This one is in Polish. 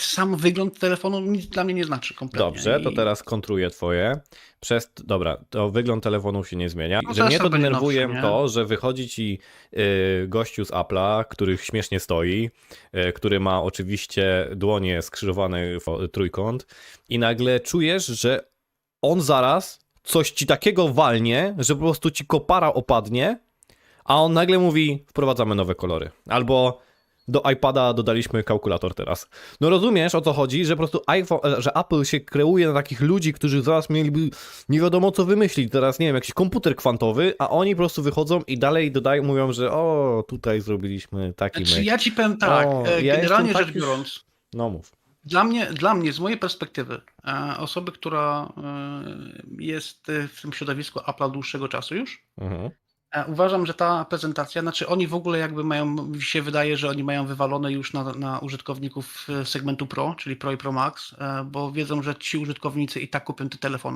Sam wygląd telefonu nic dla mnie nie znaczy kompletnie. Dobrze, to teraz kontruję twoje. Przez, dobra, to wygląd telefonu się nie zmienia. No że mnie to denerwuje nowszy, to, że wychodzi ci y, gościu z Apple'a, który śmiesznie stoi, y, który ma oczywiście dłonie skrzyżowane w trójkąt i nagle czujesz, że on zaraz coś ci takiego walnie, że po prostu ci kopara opadnie, a on nagle mówi, wprowadzamy nowe kolory. Albo do iPada dodaliśmy kalkulator teraz. No rozumiesz o co chodzi, że po prostu iPhone, e, że Apple się kreuje na takich ludzi, którzy zaraz mieliby nie wiadomo co wymyślić, teraz nie wiem, jakiś komputer kwantowy, a oni po prostu wychodzą i dalej dodają, mówią, że o, tutaj zrobiliśmy taki Znaczy, myk. ja ci powiem tak, O, e, ja generalnie rzecz taki- biorąc, No mów. dla mnie, dla mnie, z mojej perspektywy, e, osoby, która jest w tym środowisku Apple dłuższego czasu już, Mhm. E, uważam, że ta prezentacja, znaczy oni w ogóle jakby mają, mi się wydaje, że oni mają wywalone już na, na użytkowników e, segmentu Pro, czyli Pro i Pro Max, e, bo wiedzą, że ci użytkownicy i tak kupią te telefony.